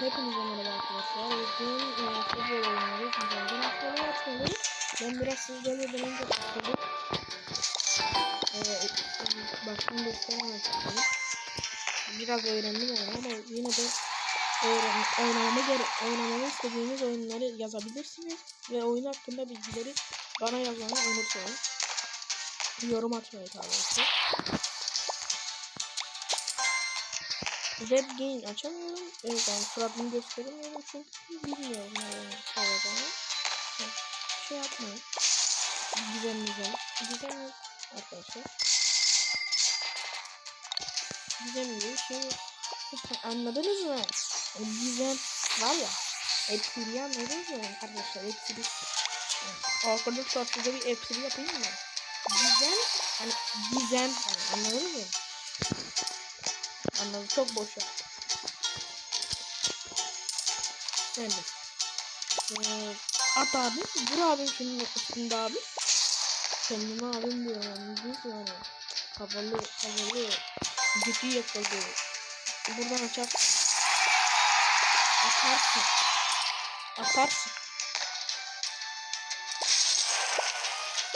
Hepinize merhaba arkadaşlar. Bugün e, futbol oynuyoruz. Güzelden atmaları açmaları. Ben biraz siz gelmeden önce başladım. E, başını gösteremem istedim. Biraz öğrendim ama yine de öğren, oynamamı, oynamamı istediğiniz oyunları yazabilirsiniz. Ve oyun hakkında bilgileri bana yazmayı unutmayın. Yorum atmayı tabii ki. Red Gain açamıyorum. Evet yani suratını gösteremiyorum çünkü bilmiyorum ne olacağını. Evet, Şey yapmayın. Güzel güzel. Güzel yok arkadaşlar. Güzel bir şey. Anladınız mı? O Gizem var ya. Hepsini anladınız mı arkadaşlar? Hepsini. Arkadaşlar size bir hepsini yapayım mı? Gizem. Hani gizem. Yani anladınız mı? Çok boş ya. Evet. Ee, at abi. Vur abim şunun üstünde abi. Kendime abim diyor yani. Büyük yani. Havalı, havalı. Gücü yakaladı. Buradan açarsın. Atarsın. Atarsın.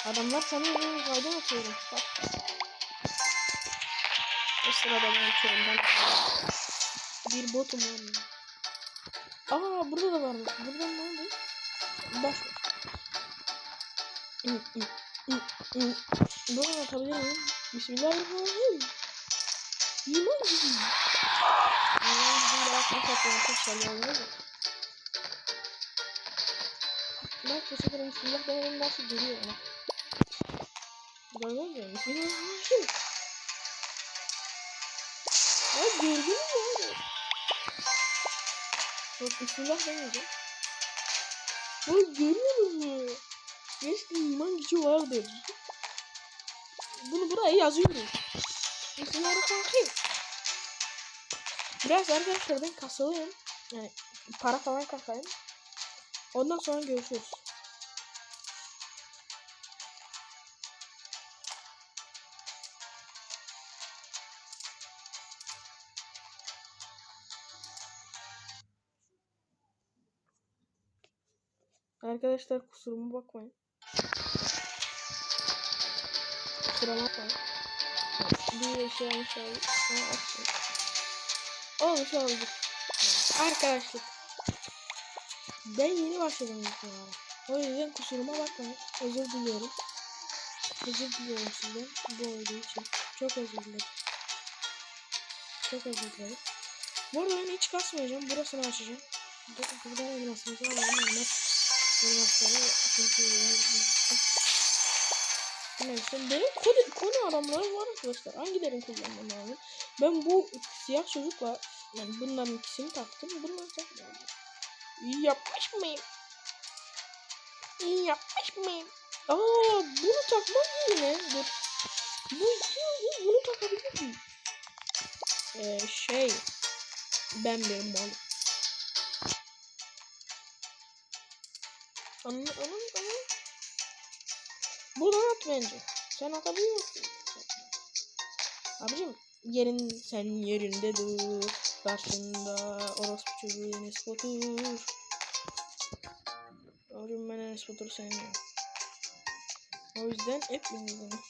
Adamlar sana kaydan atıyorum. Bak. O sırada ben açıyorum. Ben bir botum yani. Aa burada da varmış. Burada ne oldu? Baş. Buradan atabilir miyim? Bismillahirrahmanirrahim. Yemin gibi. Yemin gibi bakmak atıyorum. Çok sallıyorum. Bak bu sefer Bismillah benim nasıl geliyor ama. Gördün mü? Bismillahirrahmanirrahim. Gördün mü? Yok bismillah demeyeceğim. Ya görüyor musun? Keşke iman gücü vardır. Bunu buraya yazıyorum. Bismillahirrahmanirrahim. Biraz arkadaşlar ben kasılıyım. Yani para falan kasayım. Ondan sonra görüşürüz. Arkadaşlar kusuruma bakmayın. Kusuruma bakmayın. Bir şey yanlış açayım. Olmuş oldu. Arkadaşlar. Ben yeni başladım videolara. O yüzden kusuruma bakmayın. Özür diliyorum. Özür diliyorum sizden bu olduğu için. Çok özür dilerim. Çok özür dilerim. Bu arada ben hiç kasmayacağım. Burasını açacağım. Buradan elmasımızı alalım. Elmas Elmasları çünkü Neyse benim konu, konu aramlarım var arkadaşlar. Hangilerini kullanmam lazım? Ben bu siyah çocukla yani bunların ikisini taktım. Bunları takmıyorum. İyi yapmış mıyım? İyi yapmış mıyım? Aa bunu takmam yine. Dur. Bu iki bunu takabilir miyim? Ee, şey ben benim malım. Anı, anı, anı. Buradan at bence. Sen atabiliyor musun? Abicim yerin sen yerinde dur. Karşında orospu çocuğu Enes Batur. Abicim ben Enes Batur'u sevmiyorum. O yüzden hep bilmiyorum.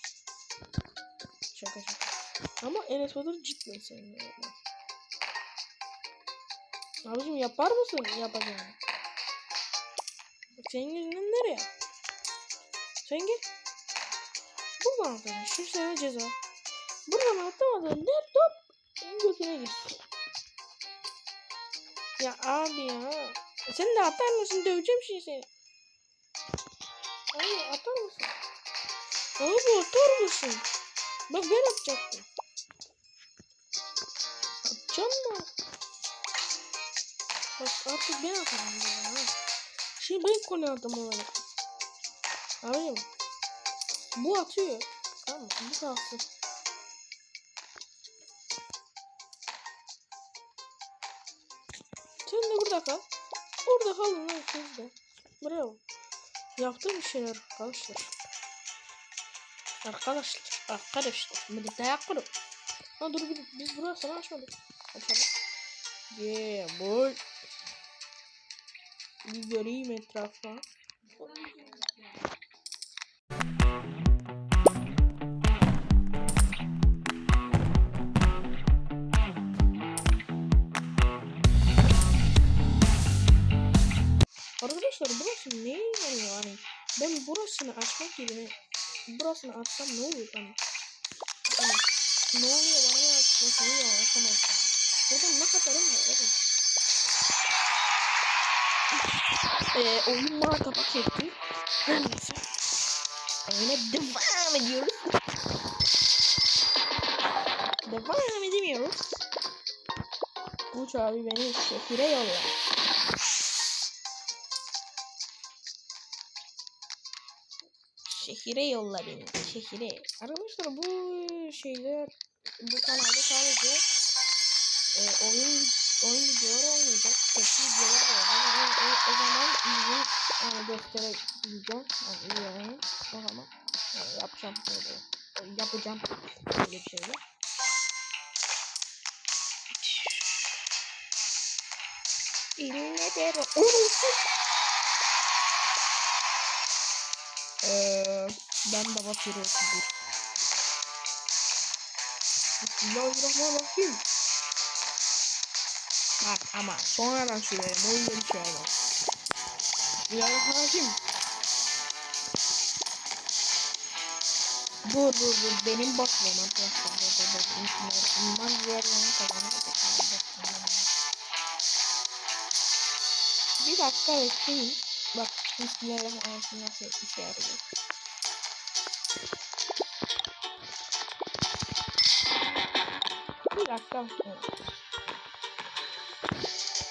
Şaka şaka. Ama Enes Batur cidden sevmiyorum. Abicim yapar mısın? Yapacağım. Senin yüzünden nereye? Sen git. Buradan atladın. Şu sana ceza. Buradan atlamadın. Ne top? Götüne gitsin. Ya abi ya. Sen de atar mısın? Döveceğim şimdi seni. Abi atar mısın? Abi atar mısın? Bak ben atacaktım. Atacağım mı? Bak artık ben atarım. Ya. Şimdi ben konu adam olarak. Abicim. Bu atıyor. Tamam mı? Bu kalsın. Sen de burada kal. Orada kalın lan siz de. Bravo. Yaptığım bir şeyler arkadaşlar. Arkadaşlar. Arkadaşlar. Bir dayak kurup. Ha dur biz burasını açmadık. Açalım. Yeah boy. Bir göreyim etrafa. Arkadaşlar burası neye yarıyor hani? Ben burasını açmak yerine burasını açsam ne olur hani? Hani ne oluyor bana ne açmasını ya açamazsam. Burada ne kadarım var evet. Eee oyun bana kapak etti. Neyse. Oyuna devam ediyoruz. Devam edemiyoruz. Uç abi beni şehire yolla. Şehire yolla beni. Şehire. Arkadaşlar bu şeyler bu kanalda sadece e, oyun oyun videoları olmayacak. Tepki videoları. O, zaman izin yani gösterebileceğim. Yani izlemeyin. O zaman yani yapacağım böyle. Yapacağım böyle bir şeyler. İlle bero. Eee ben baba pirotudur. Bismillahirrahmanirrahim. Bak ama sonradan söylerim. O yüzden şey olmaz. Bismillahirrahmanirrahim. Dur dur dur benim bakmam arkadaşlar. Dur dur dur. İman diğerlerini kazanır. Bir dakika bekleyin. Bak Bismillahirrahmanirrahim nasıl işe. Bir dakika bekleyin.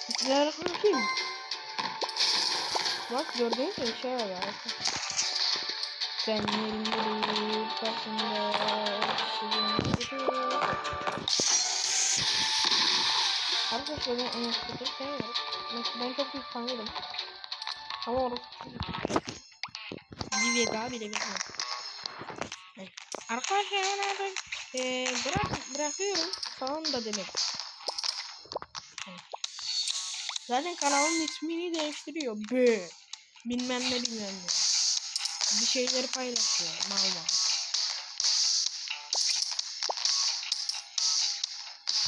Bismillahirrahmanirrahim. Bak gördünüz mü işe yarıyor. Sen yerinde başında Arkadaşlar ben en kötü sevmiyorum. Ben, ben çok büyük tanıyorum. Ama orası bir daha bile bilmiyorum. Arkadaşlar ben artık e, bırak, bırakıyorum falan da demek. Zaten kanalın ismini değiştiriyor. Bö. Bilmem ne bilmem ne. Bir şeyleri paylaşıyor. Mal mal.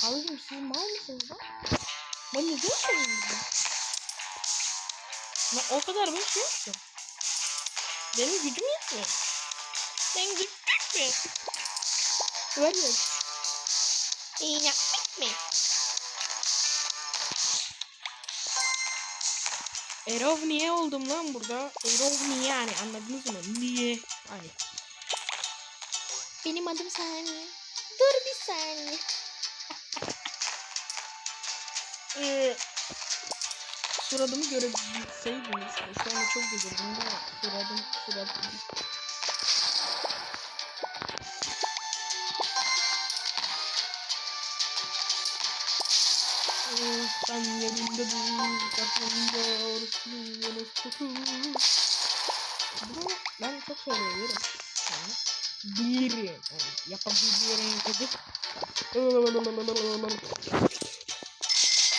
Abicim siz mal mısınız lan? Ben ne diyorsun burada? Ben o kadar bir şey yaptım. Benim gücüm yetmiyor. Benim gücüm yetmiyor. Ver ver. İyi yapmak mı? Erov niye oldum lan burada? Erov niye yani anladınız mı? Niye? Hani. Benim adım Saniye. Dur bir saniye. Ee, suratımı görebilseydiniz. Şu anda çok güzelim ama suradım suratım. Sen yerinde dur, kapında orası orası Bunu ben çok seviyorum. Yani bilirim. Yani yapabilirim dedik.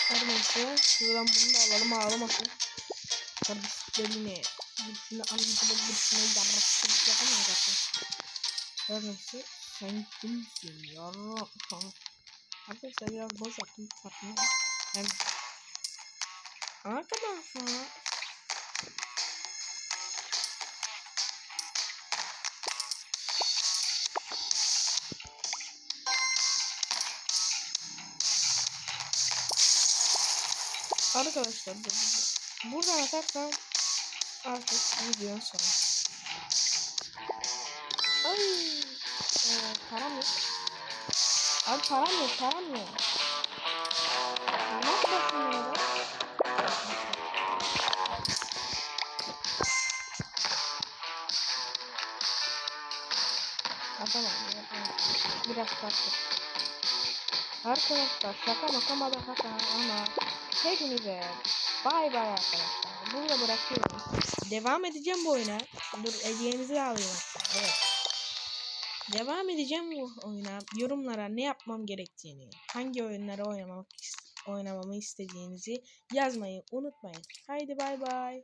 Her neyse şuradan bunu da alalım ağlamasın. Kardeşlerine birisini anlatıp birisine yarrasın yapamaz arkadaşlar. Her neyse sen kimsin yarra? Arkadaşlar biraz boş yaptım farkında. Yani Arkadaşlar Arkadaşlar buradan atarsam artık videonun sonu. Ay, ee, param yok. Abi param yok, param yok. Yapamam. Biraz farklı. Arkadaşlar şaka maka madafaka ama hepinize bay bay arkadaşlar. Burada bırakıyorum. Devam edeceğim bu oyuna. Dur hediyenizi de alayım. Evet. Devam edeceğim bu oyuna. Yorumlara ne yapmam gerektiğini, hangi oyunları oynamak oynamamı istediğinizi yazmayı unutmayın. Haydi bay bay.